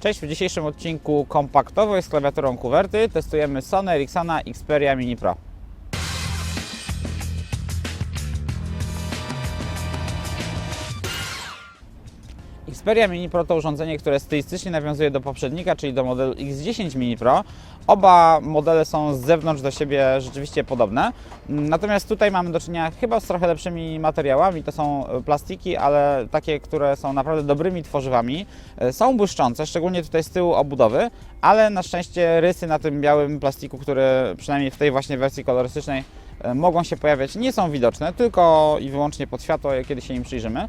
Cześć, w dzisiejszym odcinku kompaktowej z klawiaturą kuwerty testujemy Sony Ericssona Xperia Mini Pro. Xperia Mini Pro to urządzenie, które stylistycznie nawiązuje do poprzednika, czyli do modelu X10 Mini Pro. Oba modele są z zewnątrz do siebie rzeczywiście podobne. Natomiast tutaj mamy do czynienia chyba z trochę lepszymi materiałami. To są e, plastiki, ale takie, które są naprawdę dobrymi tworzywami. E, Są błyszczące, szczególnie tutaj z tyłu obudowy, ale na szczęście rysy na tym białym plastiku, które przynajmniej w tej właśnie wersji kolorystycznej e, mogą się pojawiać, nie są widoczne, tylko i wyłącznie pod światło, kiedy się im przyjrzymy.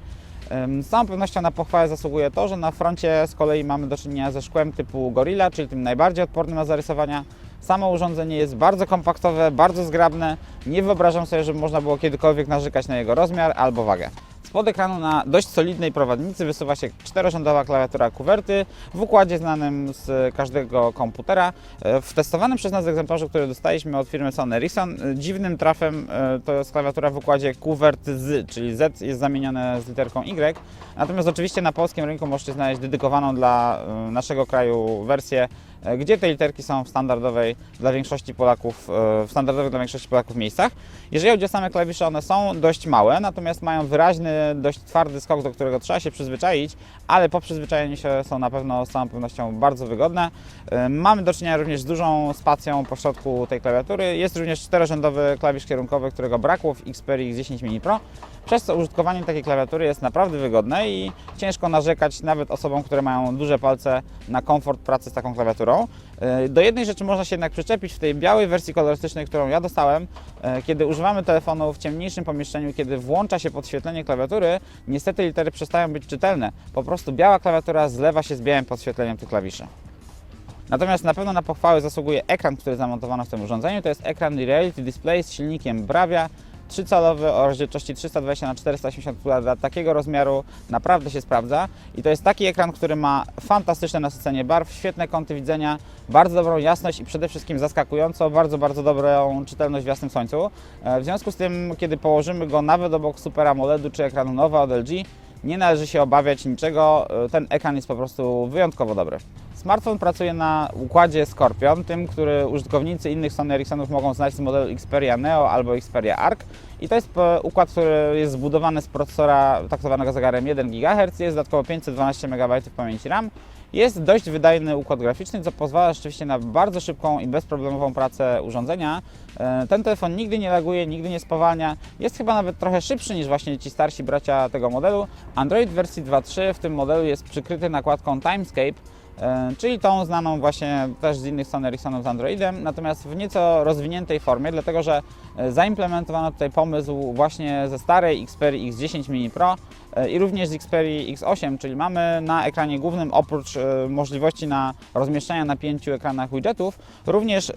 Z całą pewnością na pochwałę zasługuje to, że na froncie z kolei mamy do czynienia ze szkłem typu Gorilla, czyli tym najbardziej odpornym na zarysowania. Samo urządzenie jest bardzo kompaktowe, bardzo zgrabne. Nie wyobrażam sobie, żeby można było kiedykolwiek narzekać na jego rozmiar albo wagę. Spod ekranu na dość solidnej prowadnicy wysuwa się czterorządowa klawiatura kuwerty w układzie znanym z każdego komputera. E, W testowanym przez nas egzemplarzu, który dostaliśmy od firmy Sony Ericsson, e, dziwnym trafem e, to jest klawiatura w układzie kuwert z, czyli Z jest zamienione z literką Y. Natomiast oczywiście na polskim rynku możecie znaleźć dedykowaną dla naszego kraju wersję, gdzie te literki są w standardowej dla większości Polaków, e, w standardowych dla większości Polaków miejscach. Jeżeli chodzi o same klawisze, one są dość małe, natomiast mają wyraźny, dość twardy skok, do którego trzeba się przyzwyczaić, ale po przyzwyczajeniu się są na pewno z całą pewnością bardzo wygodne. E, Mamy do czynienia również z dużą spacją po środku tej klawiatury. Jest również czterorzędowy klawisz kierunkowy, którego brakło w Xperia X10 Mini Pro, przez co użytkowanie takiej klawiatury jest naprawdę wygodne i ciężko narzekać nawet osobom, które mają duże palce na komfort pracy z taką klawiaturą. E, Do jednej rzeczy można się jednak przyczepić w tej białej wersji kolorystycznej, którą ja dostałem. E, Kiedy używamy telefonu w ciemniejszym pomieszczeniu, kiedy włącza się podświetlenie klawiatury, niestety litery przestają być czytelne. Po prostu biała klawiatura zlewa się z białym podświetleniem tych klawiszy. Natomiast na pewno na pochwałę zasługuje ekran, który zamontowano w tym urządzeniu. To jest ekran Reality Display z silnikiem Bravia 3-calowy o rozdzielczości 320 x 480 pixeli dla takiego rozmiaru naprawdę się sprawdza i to jest taki ekran, który ma fantastyczne nasycenie barw, świetne kąty widzenia, bardzo dobrą jasność i przede wszystkim zaskakująco bardzo, bardzo dobrą czytelność w jasnym słońcu. E, W związku z tym, kiedy położymy go nawet obok Super AMOLEDu czy ekranu Nova od LG, nie należy się obawiać niczego, e, ten ekran jest po prostu wyjątkowo dobry. Smartfon pracuje na układzie Scorpion, tym, który użytkownicy innych Sony Ericssonów mogą znać z modelu Xperia Neo albo Xperia Arc. I to jest e, układ, który jest zbudowany z procesora tak zwanego zegarem 1 GHz, jest dodatkowo 512 MB pamięci RAM. Jest dość wydajny układ graficzny, co pozwala rzeczywiście na bardzo szybką i bezproblemową pracę urządzenia. E, Ten telefon nigdy nie laguje, nigdy nie spowalnia. Jest chyba nawet trochę szybszy niż właśnie ci starsi bracia tego modelu. Android wersji 2.3 w tym modelu jest przykryty nakładką Timescape, czyli tą znaną właśnie też z innych Sony Ericssonów z Androidem, natomiast w nieco rozwiniętej formie, dlatego że e, zaimplementowano tutaj pomysł właśnie ze starej Xperia X10 Mini Pro e, i również z Xperia X8, czyli mamy na ekranie głównym oprócz e, możliwości na rozmieszczania na pięciu ekranach widgetów, również e,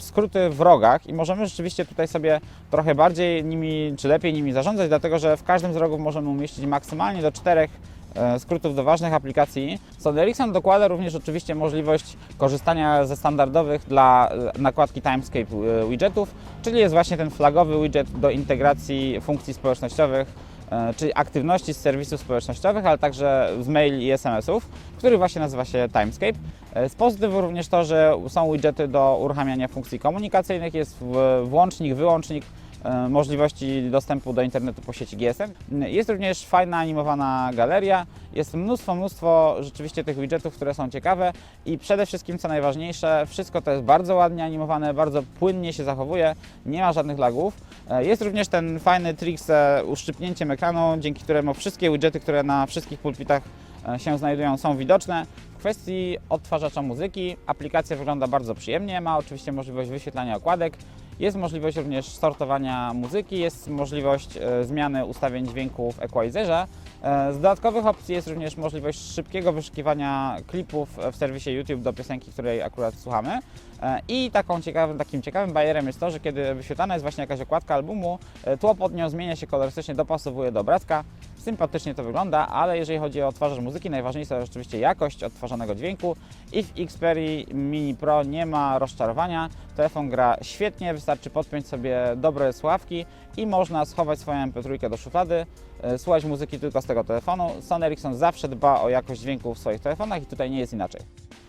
skróty w rogach i możemy rzeczywiście tutaj sobie trochę bardziej nimi, czy lepiej nimi zarządzać, dlatego że w każdym z rogów możemy umieścić maksymalnie do czterech e, skrótów do ważnych aplikacji. Ericsson dokłada również oczywiście możliwość korzystania ze standardowych dla e, nakładki Timescape e, widgetów, czyli jest właśnie ten flagowy widget do integracji funkcji społecznościowych, e, czyli aktywności z serwisów społecznościowych, ale także z mail i SMS-ów, który właśnie nazywa się Timescape. E, Z pozytywów również to, że są widgety do uruchamiania funkcji komunikacyjnych, jest włącznik, wyłącznik, e, możliwości dostępu do internetu po sieci GSM. Jest również fajna animowana galeria, jest mnóstwo, mnóstwo rzeczywiście tych widgetów, które są ciekawe i przede wszystkim, co najważniejsze, wszystko to jest bardzo ładnie animowane, bardzo płynnie się zachowuje, nie ma żadnych lagów. E, Jest również ten fajny trik z e, uszczypnięciem ekranu, dzięki któremu wszystkie widgety, które na wszystkich pulpitach e, się znajdują, są widoczne. W kwestii odtwarzacza muzyki aplikacja wygląda bardzo przyjemnie, ma oczywiście możliwość wyświetlania okładek, jest możliwość również sortowania muzyki, jest możliwość e, zmiany ustawień dźwięku w equalizerze. E, Z dodatkowych opcji jest również możliwość szybkiego wyszukiwania klipów w serwisie YouTube do piosenki, której akurat słuchamy. E, I taką ciekawym, takim ciekawym bajerem jest to, że kiedy wyświetlana jest właśnie jakaś okładka albumu, tło pod nią zmienia się kolorystycznie, dopasowuje do obrazka. Sympatycznie to wygląda, ale jeżeli chodzi o odtwarzacz muzyki, najważniejsza jest oczywiście jakość odtwarzanego dźwięku i w Xperia Mini Pro nie ma rozczarowania. Telefon gra świetnie, wystarczy podpiąć sobie dobre słuchawki i można schować swoją MP3 do szuflady, e, słuchać muzyki tylko z tego telefonu. Sony Ericsson zawsze dba o jakość dźwięku w swoich telefonach i tutaj nie jest inaczej.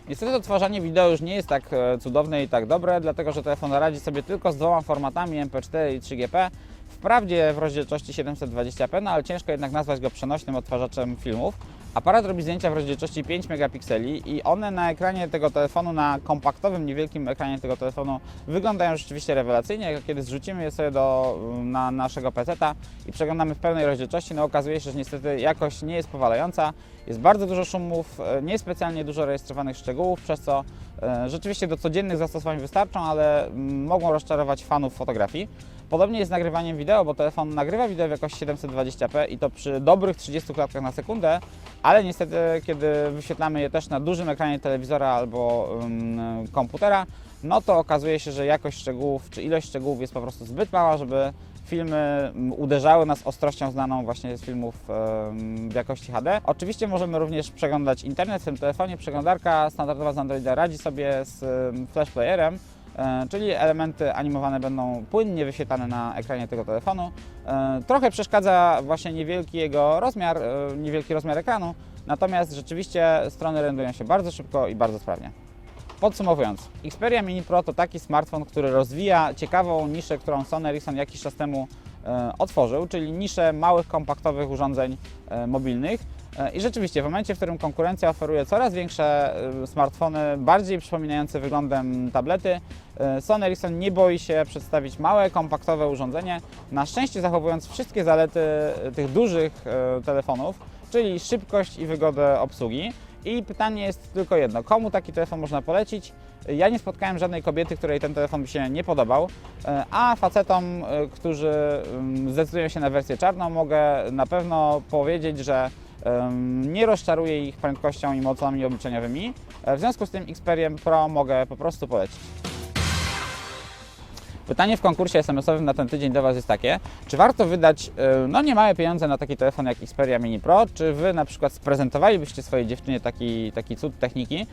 Niestety odtwarzanie wideo już nie jest tak e, cudowne i tak dobre, dlatego że telefon radzi sobie tylko z dwoma formatami MP4 i 3GP. Wprawdzie w rozdzielczości 720p, no ale ciężko jednak nazwać go przenośnym odtwarzaczem filmów. Aparat robi zdjęcia w rozdzielczości 5 megapikseli i one na ekranie tego telefonu, na kompaktowym, niewielkim ekranie tego telefonu wyglądają rzeczywiście rewelacyjnie. Kiedy zrzucimy je sobie do, na naszego PC-ta i przeglądamy w pełnej rozdzielczości, no okazuje się, że niestety jakość nie jest powalająca. Jest bardzo dużo szumów, e, niespecjalnie dużo rejestrowanych szczegółów, przez co rzeczywiście do codziennych zastosowań wystarczą, ale mm, mogą rozczarować fanów fotografii. Podobnie jest z nagrywaniem wideo, bo telefon nagrywa wideo w jakości 720p i to przy dobrych 30 klatkach na sekundę, ale niestety kiedy wyświetlamy je też na dużym ekranie telewizora albo ym, komputera, no to okazuje się, że jakość szczegółów czy ilość szczegółów jest po prostu zbyt mała, żeby filmy uderzały nas ostrością znaną właśnie z filmów w jakości HD. Oczywiście możemy również przeglądać internet w tym telefonie. Przeglądarka standardowa z Androida radzi sobie z flash playerem, e, czyli elementy animowane będą płynnie wyświetlane na ekranie tego telefonu. E, Trochę przeszkadza właśnie niewielki jego rozmiar, e, niewielki rozmiar ekranu, natomiast rzeczywiście strony rendują się bardzo szybko i bardzo sprawnie. Podsumowując, Xperia Mini Pro to taki smartfon, który rozwija ciekawą niszę, którą Sony Ericsson jakiś czas temu e, otworzył, czyli niszę małych, kompaktowych urządzeń e, mobilnych. E, I rzeczywiście, w momencie, w którym konkurencja oferuje coraz większe smartfony, bardziej przypominające wyglądem tablety, Sony Ericsson nie boi się przedstawić małe, kompaktowe urządzenie, na szczęście zachowując wszystkie zalety tych dużych telefonów, czyli szybkość i wygodę obsługi. I pytanie jest tylko jedno: komu taki telefon można polecić? Ja nie spotkałem żadnej kobiety, której ten telefon by się nie podobał, e, a facetom, e, którzy mm, zdecydują się na wersję czarną, mogę na pewno powiedzieć, że nie rozczaruje ich prędkością i mocami obliczeniowymi. E, W związku z tym Xperiem Pro mogę po prostu polecić. Pytanie w konkursie SMS-owym na ten tydzień do Was jest takie, czy warto wydać e, no niemałe pieniądze na taki telefon jak Xperia Mini Pro, czy Wy na przykład sprezentowalibyście swojej dziewczynie taki, taki cud techniki?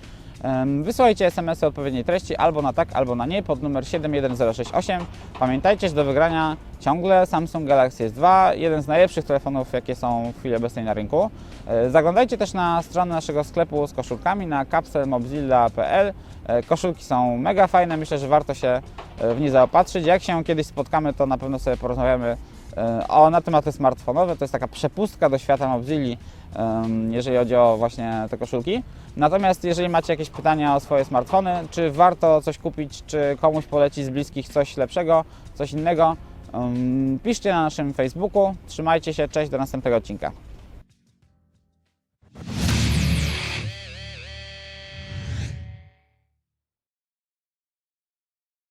Wysyłajcie SMS-y odpowiedniej treści albo na tak, albo na nie pod numer 71068. Pamiętajcie, że do wygrania ciągle Samsung Galaxy S2, jeden z najlepszych telefonów, jakie są w chwili obecnej na rynku. E, Zaglądajcie też na stronę naszego sklepu z koszulkami na capselmobzilla.pl. E, Koszulki są mega fajne, myślę, że warto się e, w nie zaopatrzyć. Jak się kiedyś spotkamy, to na pewno sobie porozmawiamy e, o, na tematy smartfonowe. To jest taka przepustka do świata Mobzilli, em, jeżeli chodzi o właśnie te koszulki. Natomiast jeżeli macie jakieś pytania o swoje smartfony, czy warto coś kupić, czy komuś polecić z bliskich coś lepszego, coś innego, piszcie na naszym Facebooku. Trzymajcie się, cześć, do następnego odcinka.